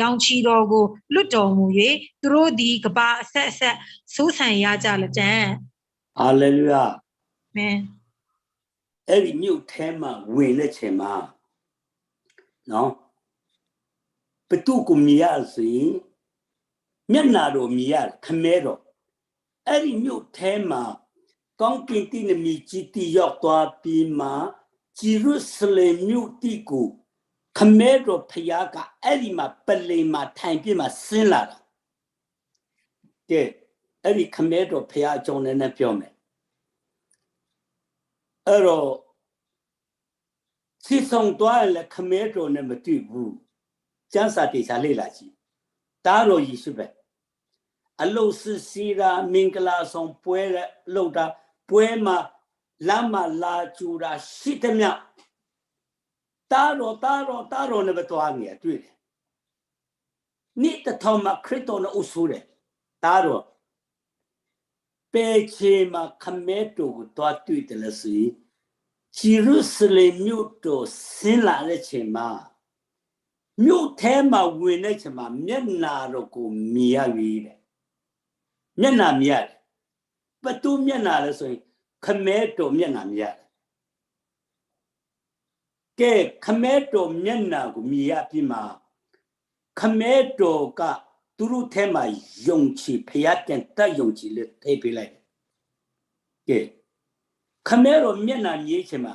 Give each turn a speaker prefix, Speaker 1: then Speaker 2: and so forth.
Speaker 1: ရောင်ချီတော်ကိုလွတ်တော်မူ၍သူတို့သည်ကဘာအဆက်အဆက်စိုးဆန်ရကြလတံ
Speaker 2: ဟာလေလုယာ
Speaker 1: အာမင်
Speaker 2: အဲ့ဒီမြို့ထဲမှာဝင်တဲ့ချိန်မှာနော်ဘသူကိုမြည်ရစီမျက်နာတော်မြည်ရခမဲတော်အဲ့ဒီမြို့ထဲမှာကောင်းကင်တိနမီကြီးတီရောက်သွားပြီးမှဂျေရုဆလင်မြို့တိကို ခမဲတော်ဖျားကအဲ့ဒီမှာပလိန်မှာထိုင်ပြမှာဆင်းလာတာကဲအဲ့ဒီခမဲတော်ဖျားအကြောင်းလည်းနဲ့ပြောမယ်အဲ့တော့စီဆောင်သွားရင်လည်းခမဲတော်နဲ့မတွေ့ဘူးကျမ်းစာတေချာလေ့လာကြည့်တားတော်ယေရှုပဲအလုတ်စစ်စီရာမင်္ဂလာဆောင်ပွဲတဲ့လောက်တာပွဲမှာလမ်းမှာလာကြူတာရှိသမျှ တားတော်တားတော်တားတော်နဲ့ပဲသွားနေရတွေ့တယ်နိတထောင်မှာခရစ်တော်နဲ့အုပ်ဆိုးတယ်တားတော်ပေချေမှာခမဲတော်ကိုတွားတွေ့တယ်လို့ဆိုရင်ဂျေရုဆလင်မြို့တော်ဆင်းလာတဲ့ချိန်မှာမြို့ထဲမှာဝင်တဲ့ချိန်မှာမျက်နာတော်ကိုမြင်ရပြီတဲ့မျက်နာမြင်ရတယ်ဘသူမျက်နာလဲဆိုရင်ခမဲတော်မျက်နာမြင်ရတယ် ကဲခမဲတော်မျက်နာကိုမြင်ရပြီးမှခမဲတော်ကသူတို့ထဲမှာယုံကြည်ဖျားတဲ့တတ်ယုံကြည်လို့ထိပေးလိုက်တယ်ကဲခမဲတော်မျက်နှာမြည်ချင်မှာ